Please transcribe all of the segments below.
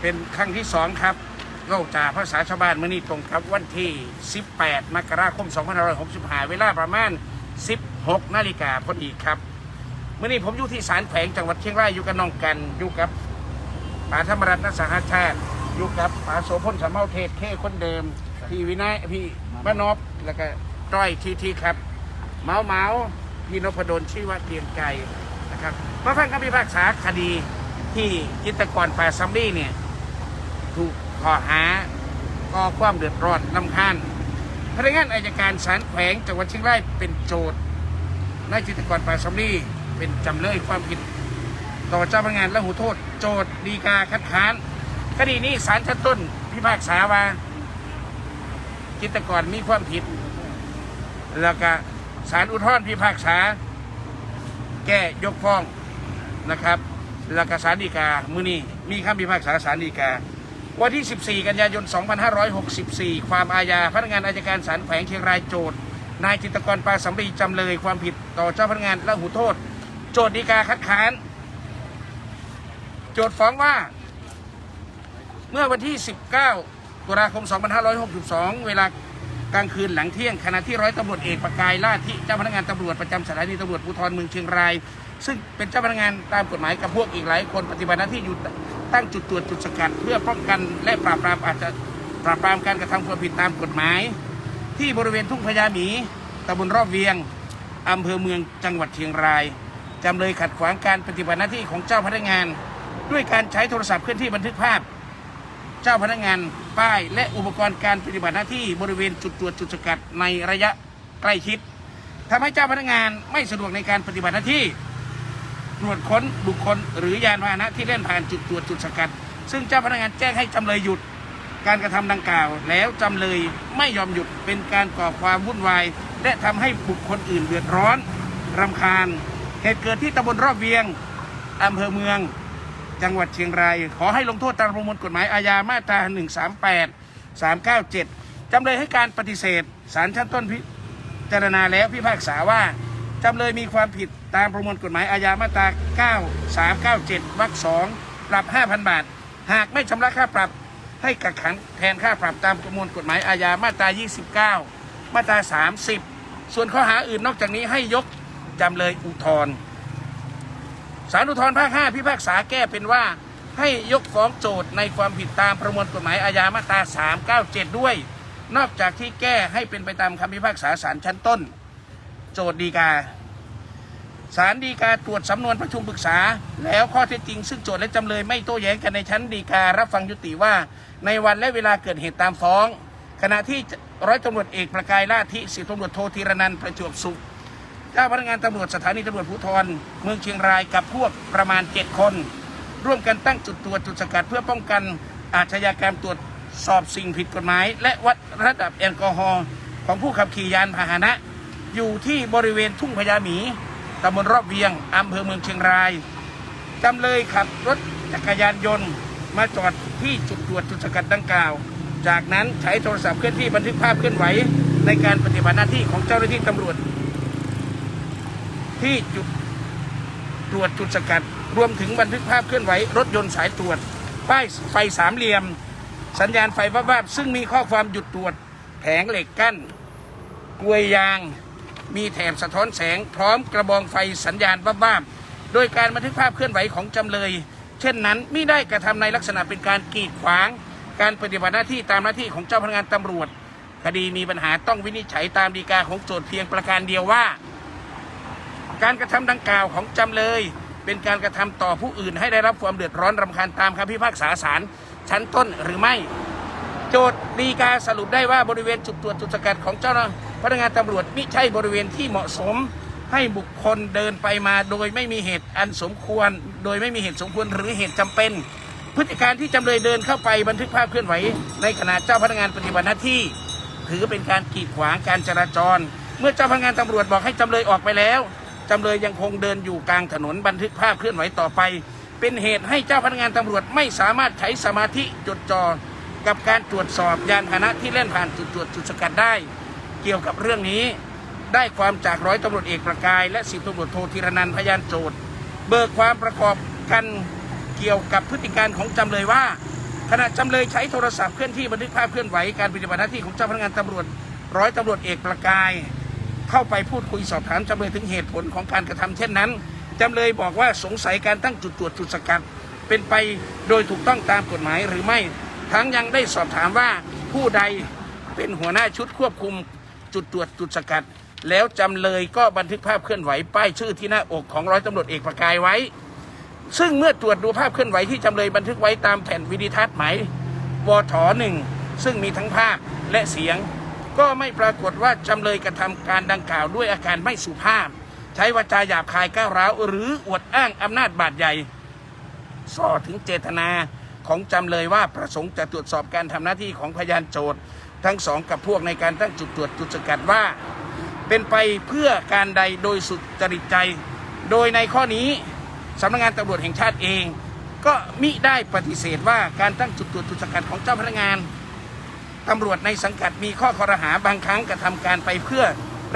เป็นครั้งที่สองครับเล่าจากภาษาชาวบ้านเมื่อนี้ตรงกับวันที่ 18 มกราคม 2565 เวลาประมาณ 16 นาฬิกาพอดีครับเมื่อนี้ผมอยู่ที่ศาลแขวงจังหวัดเชียงรายอยู่กับน้องกันอยู่กับป๋าธรรมรัตน์สหชาติอยู่กับป๋าโสพลสำเมาเทศเคคนเดิม พี่วินัยพี่บ้านนบแล้วก็ต้อยทีทีครับ เมาเมาพี่นพดลชื่อว่าเตียงไก่นะครับมาฟังคำพิพากษาคดีที่จิตกรป่าซัมลี่เนี่ยถูกข้อหาก่อความเดือดร้อนลำคาญพนักงานอายการศาลแขวงจังหวัดเชียงรายเป็นโจทย์นายจิตกรป่าซัมลี่เป็นจำเลยความผิด ต่อเจ้าพนักงานและหูโทษ โจทย์ดีกาคัดค้าน คดีนี้ศาลชั้นต้นพิพากษาว่าจิตกรมีความผิด แล้วก็ ศาลอุทธรณ์พิพากษา แก้ยกฟ้องนะครับแล้วก็ศาลฎีกามือนี้มีคำพิพากษาศาลฎีกา วันที่ 14 กันยายน 2564 ความอาญาพนักงานอายการศาลแขวงเชียงรายโจทย์นายจิตกรปาสำรีจำเลยความผิดต่อเจ้าพนักงานและหูโทษ โจทย์ฎีกาคัดค้าน โจทย์ฟ้องว่า เมื่อวันที่ 19 ตุลาคม 2562 เวลา กลางคืนหลังเที่ยงขณะที่ร้อยตำรวจเอกประกายล่าธิเจ้าพนักงานตำรวจประจำสถานีตำรวจภูธรเมืองเชียงราย ซึ่งเป็นเจ้าพนักงานตามกฎหมายกับพวกอีกหลายคนปฏิบัติหน้าที่อยู่ตั้งจุดตรวจจุดสกัด เพื่อป้องกันและปราบปรามอาจจะปราบปรามการกระทำความผิดตามกฎหมาย ที่บริเวณทุ่งพญาหมีตำบลรอบเวียงอำเภอเมืองจังหวัดเชียงรายจำเลยขัดขวางการปฏิบัติหน้าที่ของเจ้าพนักงาน ด้วยการใช้โทรศัพท์เคลื่อนที่บันทึกภาพ เจ้าพนักงาน ป้าย และอุปกรณ์การปฏิบัติหน้าที่บริเวณจุดตรวจจุดสกัดในระยะใกล้ชิดทำให้เจ้าพนักงานไม่สะดวกในการปฏิบัติหน้าที่ ตรวจค้นบุคคลหรือยานพาหนะที่เล่นผ่านจุดตรวจจุดสกัด ซึ่งเจ้าพนักงานแจ้งให้จำเลยหยุดการกระทำดังกล่าว แล้วจำเลยไม่ยอมหยุดเป็นการก่อความวุ่นวาย และทำให้บุคคลอื่นเดือดร้อนรำคาญ เหตุเกิดที่ตำบลรอบเวียงอำเภอเมือง จังหวัดเชียงราย ขอให้ลงโทษตามประมวลกฎหมายอาญามาตรา138 397 จำเลยให้การปฏิเสธศาลชั้นต้นพิจารณาแล้วพิพากษาว่า จำเลยมีความผิดตามประมวลกฎหมายอาญามาตรา 9397 วรรคสองปรับ 5,000 บาท หากไม่ชำระค่าปรับให้กักขังแทนค่าปรับตามประมวลกฎหมายอาญามาตรา 29 มาตรา 30 ส่วนข้อหาอื่นนอกจากนี้ให้ยกจำเลยอุทธรณ์ ศาลอุทธรภาค 5 พิพากษาแก้เป็นว่า ให้ยกฟ้องโจทย์ในความผิดตามประมวลกฎหมายอาญามาตรา 397 ด้วย นอกจากที่แก้ให้เป็นไปตามคำพิพากษาศาลชั้นต้น โจทย์ดีกาศาลฎีกาตรวจสำนวนประชุมปรึกษา แล้วข้อเท็จจริง ซึ่งโจทย์และจำเลยไม่โต้แย้งกันในชั้นฎีการับฟังยุติว่า ในวันและเวลาเกิดเหตุตามฟ้อง ขณะที่ร้อยตำรวจเอกประกายล่าธิสิบตำรวจโทธีรนันท์ประจวบสุข เจ้าพนักงานตำรวจสถานีตำรวจภูธรเมืองเชียงรายกับพวกประมาณ 7 คน ร่วมกันตั้งจุดตรวจจุดสกัดเพื่อป้องกันอาชญากรรมตรวจสอบสิ่งผิดกฎหมาย และวัดระดับแอลกอฮอล์ของผู้ขับขี่ยานพาหนะ อยู่ที่บริเวณทุ่งพญาหมีตำบลรอบเวียงอำเภอเมืองเชียงรายจำเลยขับรถจักรยานยนต์มาจอดที่จุดตรวจจุดสกัดดังกล่าว จากนั้นใช้โทรศัพท์เคลื่อนที่บันทึกภาพเคลื่อนไหว ในการปฏิบัติหน้าที่ของเจ้าหน้าที่ตำรวจ ที่จุดตรวจจุดสกัด รวมถึงบันทึกภาพเคลื่อนไหว รถยนต์สายตรวจ ป้ายไฟสามเหลี่ยม สัญญาณไฟวับวับซึ่งมีข้อความหยุดตรวจ แผงเหล็กกั้นกลวยยาง มีแถบสะท้อนแสง พร้อมกระบองไฟสัญญาณวับวับโดยการบันทึกภาพเคลื่อนไหวของจำเลย เช่นนั้นไม่ได้กระทำในลักษณะเป็นการกีดขวาง การปฏิบัติหน้าที่ตามหน้าที่ของเจ้าพนักงานตำรวจ คดีมีปัญหาต้องวินิจฉัยตามฎีกาของโจทย์เพียงประการเดียวว่า การกระทำดังกล่าวของจำเลย เป็นการกระทำต่อผู้อื่น ให้ได้รับความเดือดร้อนรำคาญตามคำพิพากษาศาลชั้นต้นหรือไม่ โจทย์ดีกาสรุปได้ว่าบริเวณจุดตรวจจุดสกัดของเจ้าพนักงานตำรวจมิใช่บริเวณที่เหมาะสมให้บุคคลเดินไปมาโดยไม่มีเหตุอันสมควร โดยไม่มีเหตุสมควรหรือเหตุจำเป็น พฤติการที่จำเลยเดินเข้าไปบันทึกภาพเคลื่อนไหว ในขณะเจ้าพนักงานปฏิบัติหน้าที่ ถือเป็นการกีดขวางการจราจร เมื่อเจ้าพนักงานตำรวจบอกให้จำเลยออกไปแล้ว จำเลยยังคงเดินอยู่กลางถนนบันทึกภาพเคลื่อนไหวต่อไป เป็นเหตุให้เจ้าพนักงานตำรวจไม่สามารถใช้สมาธิจดจ่อกับการตรวจสอบยานพาหนะที่เล่นผ่านจุดตรวจจุดสกัดได้ เกี่ยวกับเรื่องนี้ ได้ความจากร้อยตำรวจเอกประกาย และสิบตำรวจโทธีรนันท์พยานโจทย์ เบิกความประกอบกันเกี่ยวกับพฤติการของจำเลยว่า ขณะจำเลยใช้โทรศัพท์เคลื่อนที่บันทึกภาพเคลื่อนไหวการปฏิบัติหน้าที่ของเจ้าพนักงานตำรวจร้อยตำรวจเอกประกาย เข้าไปพูดคุยสอบถามจำเลยถึงเหตุผลของการกระทำเช่นนั้นจำเลยบอกว่าสงสัยการตั้งจุดตรวจจุดสกัด เป็นไปโดยถูกต้องตามกฎหมายหรือไม่ ทั้งยังได้สอบถามว่าผู้ใดเป็นหัวหน้าชุดควบคุมจุดตรวจจุดสกัด แล้วจำเลยก็บันทึกภาพเคลื่อนไหวป้ายชื่อที่หน้าอกของร้อยตำรวจเอกประกายไว้ ซึ่งเมื่อตรวจดูภาพเคลื่อนไหวที่จำเลยบันทึกไว้ตามแผ่นวิดีทัศน์หมายวถหนึ่งซึ่งมีทั้งภาพและเสียง ก็ไม่ปรากฏว่าจำเลยกระทำการดังกล่าวด้วยอาการไม่สุภาพ ใช้วาจาหยาบคายก้าวร้าว หรืออวดอ้างอำนาจบาดใหญ่ส่อถึงเจตนาของจำเลยว่าประสงค์จะตรวจสอบการทำหน้าที่ของพยานโจทย์ ทั้งสองกับพวกในการตั้งจุดตรวจจุดสกัดว่า เป็นไปเพื่อการใดโดยสุจริตใจ โดยในข้อนี้สำนักงานตำรวจแห่งชาติเอง ก็มิได้ปฏิเสธว่าการตั้งจุดตรวจจุดสกัดของเจ้าพนักงาน ตำรวจในสังกัดมีข้อคอรหาบางครั้งกระทำการไปเพื่อ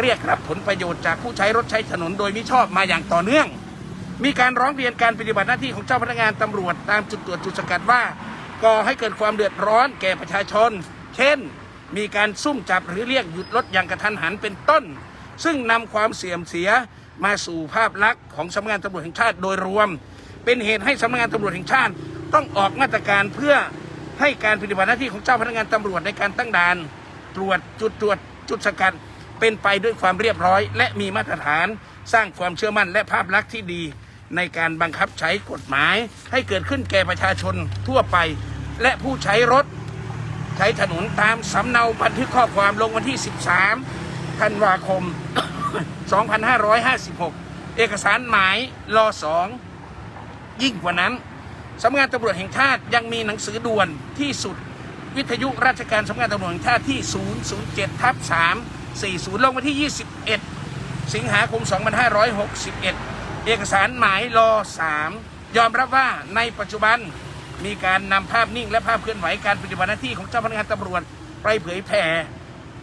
เรียกรับผลประโยชน์จากผู้ใช้รถใช้ถนนโดยมิชอบมาอย่างต่อเนื่อง มีการร้องเรียนการปฏิบัติหน้าที่ของเจ้าพนักงานตำรวจตามจุดตรวจจุดสกัดว่าก่อให้เกิดความเดือดร้อนแก่ประชาชน เช่น มีการซุ่มจับหรือเรียกหยุดรถอย่างกระทันหันเป็นต้น ซึ่งนำความเสื่อมเสียมาสู่ภาพลักษณ์ของสำนักงานตำรวจแห่งชาติโดยรวม เป็นเหตุให้สำนักงานตำรวจแห่งชาติต้องออกมาตรการเพื่อ ให้การปฏิบัติหน้าที่ของเจ้าพนักงานตำรวจในการตั้งด่าน ตรวจจุดตรวจจุดสกัดเป็นไปด้วยความเรียบร้อย และมีมาตรฐาน สร้างความเชื่อมั่นและภาพลักษณ์ที่ดี ในการบังคับใช้กฎหมาย ให้เกิดขึ้นแก่ประชาชนทั่วไป และผู้ใช้รถ ใช้ถนนตามสำเนาบันทึกข้อความลงวันที่ 13 ธันวาคม 2556 เอกสารหมายรอสองยิ่งกว่านั้น สำนักงานตำรวจแห่งชาติยังมีหนังสือด่วนที่สุดวิทยุราชการสำนักงานตำรวจแห่งชาติที่ 007ทับ340 ลงวันที่ 21 สิงหาคม 2561 เอกสารหมายรอ 3 ยอมรับว่าในปัจจุบันมีการนำภาพนิ่งและภาพเคลื่อนไหวการปฏิบัติหน้าที่ของเจ้าพนักงานตำรวจไปเผยแพร่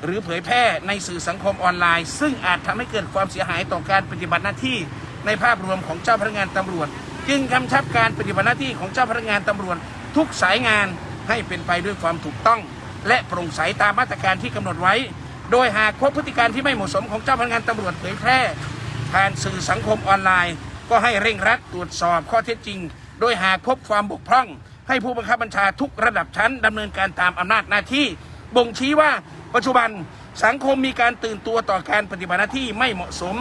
หรือเผยแพร่ในสื่อสังคมออนไลน์ ซึ่งอาจทำให้เกิดความเสียหายต่อการปฏิบัติหน้าที่ในภาพรวมของเจ้าพนักงานตำรวจ จึงกำชับการปฏิบัติหน้าที่ของเจ้าพนักงานตำรวจทุกสายงานให้เป็นไปด้วยความถูกต้อง และโปร่งใสตามมาตรการที่กำหนดไว้ โดยหากพบพฤติการที่ไม่เหมาะสมของเจ้าพนักงานตำรวจเผยแพร่ผ่านสื่อสังคมออนไลน์ ก็ให้เร่งรัดตรวจสอบข้อเท็จจริง โดยหากพบความบกพร่อง ให้ผู้บังคับบัญชาทุกระดับชั้นดำเนินการตามอำนาจหน้าที่ บ่งชี้ว่าปัจจุบันสังคมมีการตื่นตัวต่อการปฏิบัติหน้าที่ไม่เหมาะสม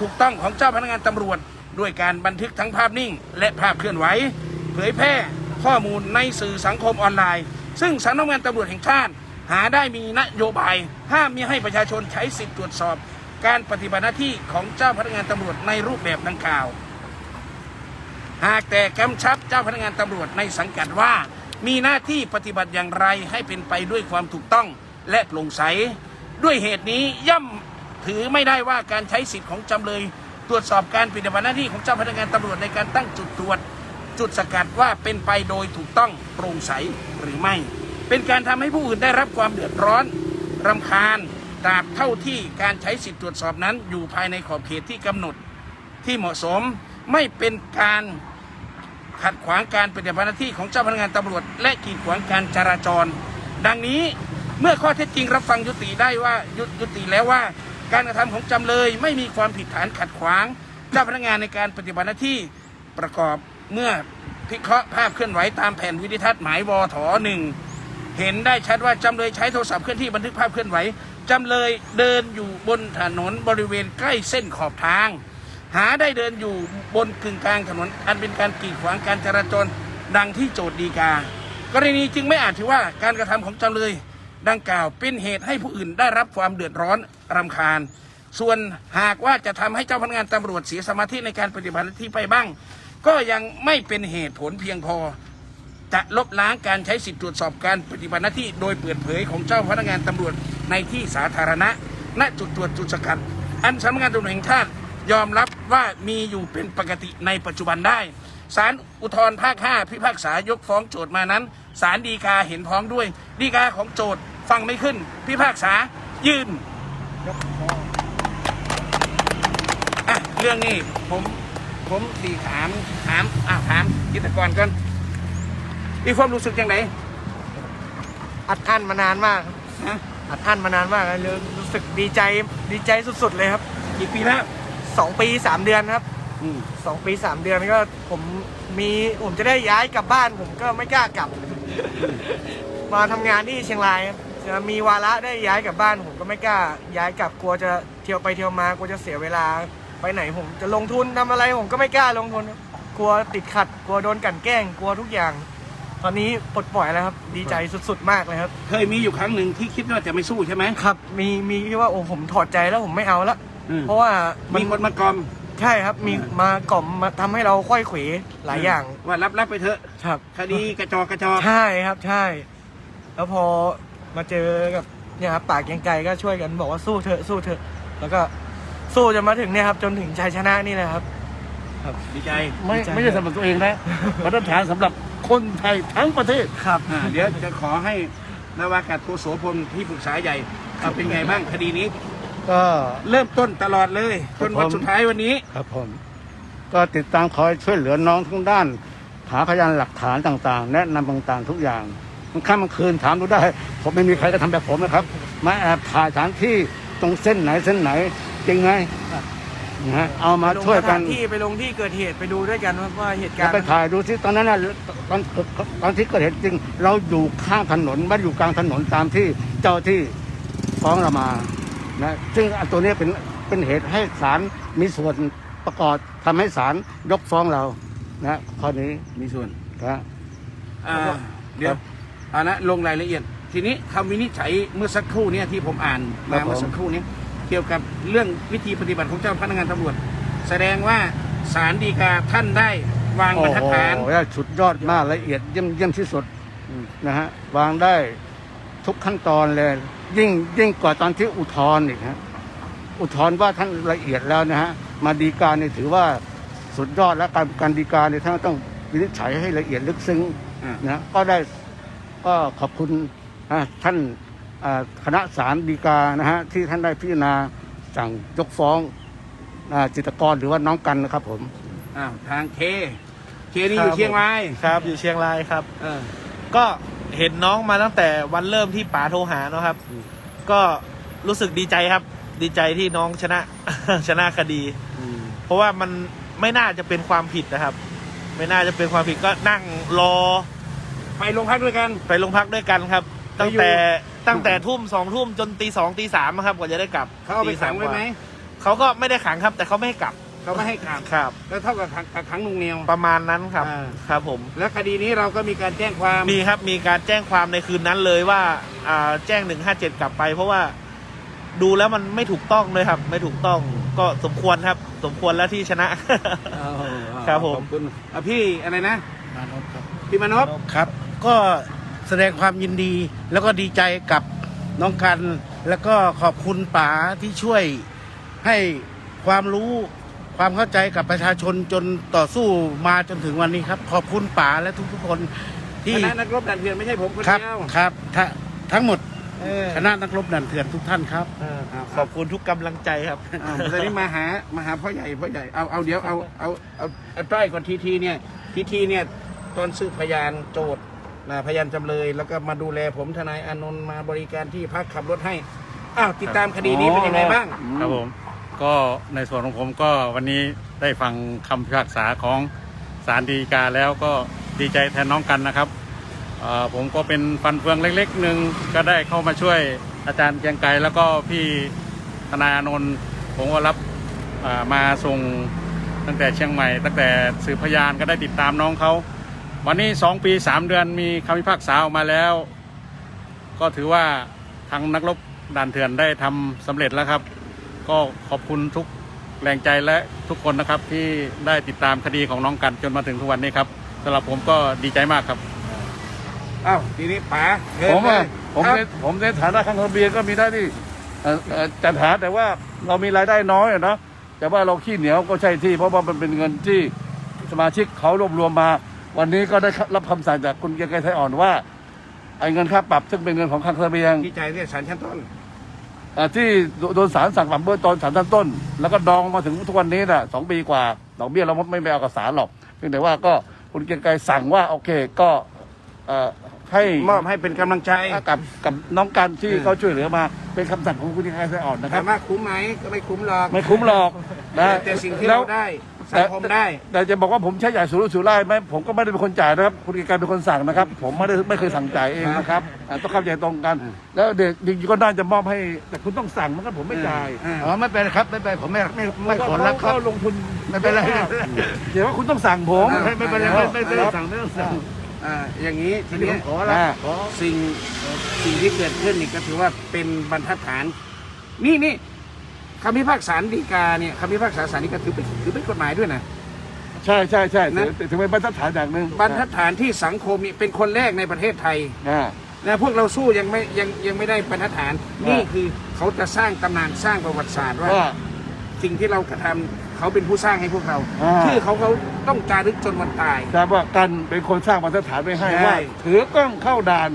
ถูกต้องของเจ้าพนักงานตำรวจ ด้วยการบันทึกทั้งภาพนิ่ง และภาพเคลื่อนไหว เผยแพร่ข้อมูลในสื่อสังคมออนไลน์ ซึ่งสำนักงานตำรวจแห่งชาติหาได้มีนโยบาย ห้ามมิให้ประชาชนใช้สิทธิตรวจสอบ การปฏิบัติหน้าที่ของเจ้าพนักงานตำรวจในรูปแบบดังกล่าว หากแต่กำชับเจ้าพนักงานตำรวจในสังกัดว่า มีหน้าที่ปฏิบัติอย่างไรให้เป็นไปด้วยความถูกต้องและโปร่งใส ด้วยเหตุนี้ย่อมถือไม่ได้ว่าการใช้สิทธิ์ของจำเลย ตรวจสอบการปฏิบัติหน้าที่ของเจ้าพนักงานตำรวจในการตั้งจุดตรวจ จุดสกัดว่าเป็นไปโดยถูกต้องโปร่งใสหรือไม่ เป็นการทำให้ผู้อื่นได้รับความเดือดร้อนรำคาญตราบเท่าที่การใช้สิทธิตรวจสอบนั้น อยู่ภายในขอบเขตที่กำหนดที่เหมาะสมไม่เป็นการขัดขวางการปฏิบัติหน้าที่ของเจ้าพนักงานตำรวจ และกีดขวางการจราจร ดังนี้เมื่อข้อเท็จจริงรับฟังยุติได้ว่ายุยุติแล้วว่า การกระทำของจำเลยไม่มีความผิดฐานขัดขวาง เจ้าพนักงานในการปฏิบัติหน้าที่ประกอบเมื่อพิเคราะห์ภาพเคลื่อนไหวตามแผ่นวิดิทัศน์หมายวอถอหนึ่งเห็นได้ชัดว่าจำเลยใช้โทรศัพท์เคลื่อนที่บันทึกภาพเคลื่อนไหวจำเลยเดินอยู่บนถนนบริเวณใกล้เส้นขอบทาง หาได้เดินอยู่บนกึ่งกลางถนนอันเป็นการกีดขวางการจราจรดังที่โจทย์ดีกากรณีจึงไม่อาจถือว่าการกระทำของจำเลย ดังกล่าวเป็นเหตุให้ผู้อื่นได้รับความเดือดร้อนรำคาญ ส่วนหากว่าจะทำให้เจ้าพนักงานตำรวจเสียสมาธิในการปฏิบัติหน้าที่ไปบ้าง ก็ยังไม่เป็นเหตุผลเพียงพอ จะลบล้างการใช้สิทธิตรวจสอบการปฏิบัติหน้าที่ โดยเปิดเผยของเจ้าพนักงานตำรวจในที่สาธารณะณจุดตรวจจุดสกัดอันสำนักงานตำรวจแห่งชาติยอมรับว่ามีอยู่เป็นปกติในปัจจุบันได้ศาลอุทธรภาค 5 พิพากษายกฟ้องโจทย์มานั้นศาลฎีกาเห็นพ้องด้วยฎีกาของโจทย์ ฟังไม่ขึ้น พิพากษา ยืนยกฟ้องเรื่องนี้ผมผมสีถามถามอ่าถามจิตรกรก่อนมีความรู้สึกยังไงอัดอั้นมานานมากครับฮะอัดอั้นมานานมากเลยรู้สึกดีใจดีใจสุดๆเลยครับกี่ปีแล้วสองปีสามเดือนครับอืมสองปีสามเดือนก็ผมมีผมจะได้ย้ายกลับบ้าน ผมก็ไม่กล้ากลับ มาทำงานที่เชียงรายครับ จะมีวาระได้ย้ายกลับบ้านผมก็ไม่กล้า ย้ายกลับกลัวจะเที่ยวไปเที่ยวมากลัวจะเสียเวลาไปไหนผม จะลงทุนทำอะไรผมก็ไม่กล้าลงทุนครับกลัวติดขัดกลัวโดนกลันแกล้งกลัวทุกอย่าง ตอนนี้ปลดปล่อยแล้วครับ ดีใจสุดๆ มากเลยครับ เคยมีอยู่ครั้งหนึ่งที่คิดว่าจะไม่สู้ใช่ไหมครับ มีมีที่ว่าโอ้ผมถอดใจแล้วผมไม่เอาละอืมเพราะว่ามัมีคนมากล่อมใช่ครับ มีมากล่อมมาทำให้เราค่อยเขวหลายอย่างว่ารับรับไปเถอะ ครับ คดีกระจอกกระจอก ใช่ครับใช่ แล้วพอ มาเจอกับเนี่ยครับปากยังไกลก็ช่วยกันบอกว่าสู้เถอะสู้เถอะ แล้วก็สู้จนมาถึงเนี่ยครับจนถึงชัยชนะนี่แหละครับดีใจ ไม่ดีใจไม่ใช่สำหรับตัวเองนะมาตรฐานสำหรับคนไทยทั้งประเทศ ครับ อ่าเดี๋ยวจะขอให้นาวากาศโทโสพลที่ปรึกษาใหญ่เอาเป็นไงบ้างคดีนี้ ก็ เริ่มต้นตลอดเลยจนวันสุดท้ายวันนี้ครับผม ก็ติดตามคอยช่วยเหลือน้องทุกด้าน หาพยานหลักฐานต่างๆ แนะนำต่างๆทุกอย่าง มันค่ำกลางคืนถามดูได้ ผมไม่มีใครก็ทำแบบผมนะครับ มาแอบถ่ายสถานที่ตรงเส้นไหนเส้นไหนจริงไหมนะฮะเอามาลงช่วยสกัถานนที่ไปลงที่เกิดเหตุไปดูด้วยกันว่าว่าเหตุกาแล้รวณ์ไปถ่ายดูซิตอนนั้นน่ะตอนตอนที่เกิดเหตุจริง เราอยู่ข้างถนนไม่ได้อยู่กลางถนนตามที่เจ้าที่ฟ้องเรามานะซึ่งอันตัวนี้เป็นเป็นเหตุให้ศาลมีส่วนประกอบทำให้ศาลยกฟ้องเรานะข้อนี้มีส่วนนะอ่าเดี๋ยวเอาละลงรายละเอียด ทีนี้คำวินิจฉัยเมื่อสักครู่เนี่ยที่ผมอ่านมาเมื่อสักครู่นี้เกี่ยวกับเรื่องวิธีปฏิบัติของเจ้าพนักงานตำรวจ แสดงว่าศาลฎีกาท่านได้วางบรรทัดฐาน โอ้โหสุดยอดมากละเอียดเยี่ยมเยี่ยมที่สุดนะฮะวางได้ทุกขั้นตอนเลย ยิ่งยิ่งกว่าตอนที่อุทธรณ์อีกฮะอุทธรณ์ว่าท่านละเอียดแล้วนะฮะมาดีกาเนี่ยถือว่าสุดยอดแล้วการการดีกาเนี่ยท่านต้องวินิจฉัยให้ละเอียดลึกซึ้งอ่านะก็ได้ ก็ขอบคุณอ่าท่านอ่าคณะศาลดีกานะฮะที่ท่านได้พิจารณาสั่งยกฟ้องอ่าจิตรกรหรือว่าน้องกันนะครับผมอ้าวทางเค เคนี่อยู่เชียงรายครับ อยู่เชียงรายครับเออก็เห็นน้องมาตั้งแต่วันเริ่มที่ป๋าโทรหาเนาะครับ ก็รู้สึกดีใจครับ ดีใจที่น้องชนะชนะคดี เพราะว่ามันไม่น่าจะเป็นความผิดนะครับ ไม่น่าจะเป็นความผิดก็นั่งรอ ไปโรงพักด้วยกัน ไปโรงพักด้วยกันครับ ตั้งไปอยู่แต่ตั้งแต่ทุ่มสองทุ่มจนตีสองตีสามครับกว่าจะได้กลับเขาเอาไปตีขังไว้ไหมกาเขาก็ไม่ได้ขังครับ แต่เขาไม่ให้กลับเขาไม่ให้ขังครับ แล้วเท่ากับขังกักขังนุงเหนียวประมาณนั้นครับอ่าครับผม แล้วคดีนี้เราก็มีการแจ้งความมีครับ มีการแจ้งความในคืนนั้นเลยว่าอ่าแจ้งหนึ่งห้าเจ็ดกลับไป เพราะว่าดูแล้วมันไม่ถูกต้องเลยครับ ไม่ถูกต้องก็สมควรครับ สมควรแล้วที่ชนะครับผมขอบคุณอะพี่อะไรนะมานพครับ พี่มานพครับ ก็แสดงความยินดีแล้วก็ดีใจกับน้องกัน แล้วก็ขอบคุณป๋าที่ช่วยให้ความรู้ความเข้าใจกับประชาชนจนต่อสู้มาจนถึงวันนี้ครับ ขอบคุณป๋าและทุกๆคนที่คณะนักรบดันเถื่อนไม่ใช่ผมคนครับเดียวครับทะทั้งหมดเออคณะนักรบดันเถื่อนทุกท่านครับขอบคุณทุกกำลังใจครับ อ่าตอนนี้มาหามาหาพ่อใหญ่พ่อใหญ่เอาเอาเดี๋ยวเอาเอาเอาเอาต้อยก่อนทีทีเนี่ยทีทีเนี่ย ตอนสืบพยานโจทย์นะพยานจำเลย แล้วก็มาดูแลผมทนายอานนท์มาบริการที่พักขับรถให้อ้าวติดตามคดีนี้เป็นยังไงบ้าง ครับผม ก็ในส่วนของผมก็วันนี้ได้ฟังคำพิพากษาของศาลฎีกาแล้วก็ดีใจแทนน้องกันนะครับผมก็เป็นฟันเฟืองเล็กๆหนึ่งก็ได้เข้ามาช่วยอาจารย์เกียงไกรแล้วก็พี่ธนายอนนท์ผมก็รับมาส่งตั้งแต่เชียงใหม่ ตั้งแต่สืบพยานก็ได้ติดตามน้องเขา วันนี้สองปีสามเดือนมีคำพิพากษาออกมาแล้ว ก็ถือว่าทางนักรบด่านเถื่อนได้ทำสำเร็จแล้วครับ ก็ขอบคุณทุกแรงใจและทุกคนนะครับที่ได้ติดตามคดีของน้องกันจนมาถึงทุกวันนี้ครับสำหรับผมก็ดีใจมากครับ อ้าวทีนี้ป๋าเชิญผมอะเลยผมครับในผมในฐานะข้างทะเบียนก็มีหน้าที่เอ่อเอ่อจัดหาแต่ว่าเรามีรายได้น้อยอะเนาะแต่ว่าเราขี้เหนียวก็ใช่ที่ เพราะว่ามันเป็นเงินที่สมาชิกเขารวบรวมมา วันนี้ก็ได้รับคำสั่งจากคุณเกียรติไกรไทยอ่อนว่าไอ้เงินค่าปรับซึ่งเป็นเงินของข้างทะเบียนที่ใจายเรียกสารชั้นต้นเอ่อที่โดนศาลสั่งปรับเบื้องต้นศาลชั้นต้น แล้วก็ดองมาถึงทุกวันนี้น่ะสองปีกว่าดอกเบี้ยเราไม่ไม่เอากับศาลหรอกเพียงแต่ว่าก็คุณเกรียงไกรสั่งว่าโอเคก็เอ่อให้มอบให้เป็นกำลังใจกับกับน้องกันที่เออเขาช่วยเหลือมาเป็นคำสั่งของคุณเกรียงไกรไส้อ่อนนะคถารับมว่าคุ้มไหมก็ไม่คุ้มหรอกไม่คุ้มหรอกนะแต่แต่สิ่งที่เราได้ สังคมได้ แต่จะบอกว่าผมใช้ใหญ่สุรุ่ยสุร่ายไหมผมก็ไม่ได้เป็นคนจ่ายนะครับ คุณเกรียงไกรเป็นคนสั่งนะครับ ผมไม่ได้ไม่เคยสั่งจ่ายเองนะครับอ่าต้องเข้าใจตรงกัน แล้วเด็กจริงๆก็น่าจะมอบให้ แต่คุณต้องสั่งมันก็ผมไม่จ่ายอ่าอ๋อไม่เป็นไรครับไม่เป็นไรผมไม่ไม่ไม่ขอรับครับ เขาลงทุนไม่เป็นไรเดี๋ยวว่าคุณต้องสั่งผม ไม่ไม่เป็นไรไม่ไม่ไม่ได้สั่งไม่ต้องสั่ง อ่าอย่างนี้ทีทีนี้นี้ผมขอละอ่า ขอสิ่งสิ่งที่เกิดขึ้นนี่ก็ถือว่าเป็นบรรทัดฐาน นี่นี่ คำพิพากษาฎีกาเนี่ยคำพิพากษาศาลฎีกาถือเป็นถือเป็นกฎหมายด้วยนะ ใช่ใช่ใช่นะถึงถึงเป็นบรรทัดฐานอย่างหนึ่งบรรทัดฐานที่สังคมนี่เป็นคนแรกในประเทศไทยอ่า นะพวกเราสู้ยังไม่ยังยังไม่ได้บรรทัดฐานว่านี่ นี่คือเขาจะสร้างตำนานสร้างประวัติศาสตร์ว่าว่า สิ่งที่เรากระทำเขาเป็นผู้สร้างให้พวกเราอ่า ชื่อเขาเขาต้องจารึกจนวันตาย แต่ว่ากันเป็นคนสร้างบรรทัดฐานไว้ให้ใช่ ว่า ถือกล้องเข้าด่าน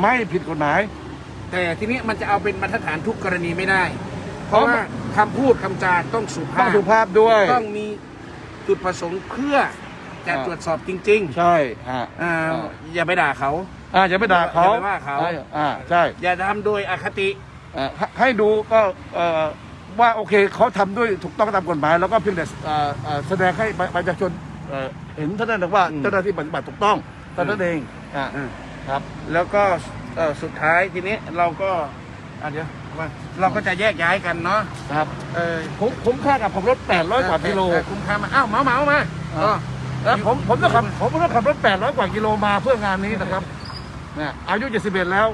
ไม่ผิดกฎหมายแต่ทีนี้มันจะเอาเป็นบรรทัดฐานทุกกรณีไม่ได้ เพราะว่าคำพูดคำจาต้องสุต้อภางพสุภาพด้วย ต้องมีจุดประสงค์เพื่อจะอ่าตรวจสอบจริงใช่อ่าๆอ่าอย่าไปด่าเขาอ่าอย่าไปด่าเขาอย่าไปว่าเขาอ่อ่าใช่อย่าทำโดยอคติ อ่าให้ให้ดูก็เอ่อว่าโอเคเขาทำด้วยถูกต้องตามกฎหมาย แล้วก็เพียงแต่เอ่อเอ่อแสดงให้ประชาชนเอ่อเห็นเท่านั้นเองว่าอืม เจ้าหน้าที่ปฏิบัติถูกต้องเท่านั้นเองอ่าอ่า ครับ แล้วก็เอ่อสุดท้ายทีนี้เราก็ อะเดี๋ยวว่าเราก็จะแยกย้ายกันเนาะครับเออผมผมค่ากับผมรถ800กว่ากิโล เออคุ้มค่ามาอ้าวเหมาเหมามาอ่าอ๋อแล้วผมผมต้องขับผมต้องขับรถ800กว่ากิโลมาเพื่องานนี้นะครับเนี่ยอายุ71แล้ว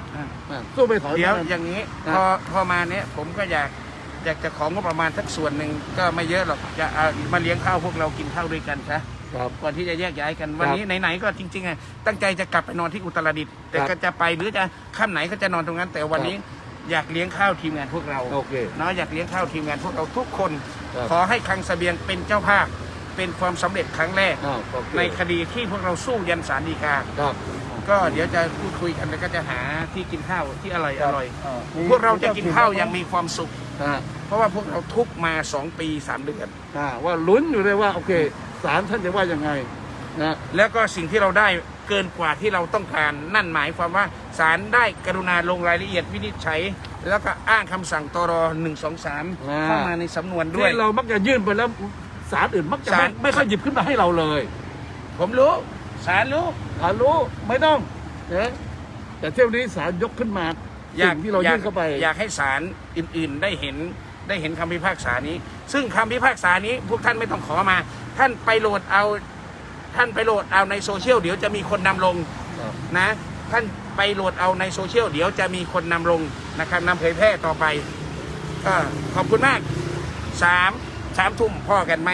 อะสู้ไปถอยเดี๋ยวมาอย่างนี้อะ พอพอมาเนี้ยผมก็อยากอยากจะของงบประมาณสักส่วนหนึ่งก็ไม่เยอะหรอกจะเอามาเลี้ยงข้าวพวกเรากินข้าวด้วยกันซะ ครับ ก่อนที่จะแยกย้ายกันวันนี้ไหนๆก็จริงๆไงตั้งใจจะกลับไปนอนที่อุตรดิตถ์แต่ครับก็จะไปหรือจะค่ำไหนก็จะนอนตรงนั้น แต่วันนี้ อยากเลี้ยงข้าวทีมงานพวกเราโอเคเนาะอยากเลี้ยงข้าวทีมงานพวกเราทุกคน ครับ ขอให้คลังเสบียงเป็นเจ้าภาพ เป็นความสำเร็จครั้งแรก อ้าวโอเคในคดีที่พวกเราสู้ยันศาลฎีกา ครับ ก็เดี๋ยวจะพูดคุยกันแล้วก็จะหาที่กินข้าวที่อร่อยอร่อยอ่าพวกเราจะกินข้าวอยังมีความสุข อ่าเพราะว่าพวกเราทุกข์มา 2 ปี 3 เดือน อ่าว่าลุ้นอยู่เลยว่า โอเคศาลท่านจะว่ายังไงนะ แล้วก็สิ่งที่เราได้ เกินกว่าที่เราต้องการนั่นหมายความว่าศาลได้กรุณาลงรายละเอียดวินิจฉัย แล้วก็อ้างคำสั่งตรหนึ่งสองสามเข้ามาในสำนวนด้วย ที่เรามักจะยื่นไปแล้วศาลอื่นมักจะศาไม่ล ไม่ค่อยหยิบขึ้นมาให้เราเลยผมรู้ศาลรู้ศาลรู้ไม่ต้องนะแต่เที่ยวนี้ศาลยกขึ้นมาอยากสิ่งที่เรายื่นเข้าไป อยากให้ศาลอื่นๆได้เห็นได้เห็นคำพิพากษานี้ ซึ่งคำพิพากษานี้พวกท่านไม่ต้องขอมา ท่านไปโหลดเอา ท่านไปโหลดเอาในโซเชียลเดี๋ยวจะมีคนนำลงครับนะท่านไปโหลดเอาในโซเชียลเดี๋ยวจะมีคนนำลงนะครับนำเผยแพร่ต่อไปก็ขอบคุณมากสามสามทุ่มพ่อกันไหม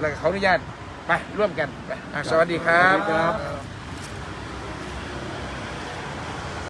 แล้วก็ขออนุญาตไปร่วมกันไปอะสวัสดีครับสวัสดีครับ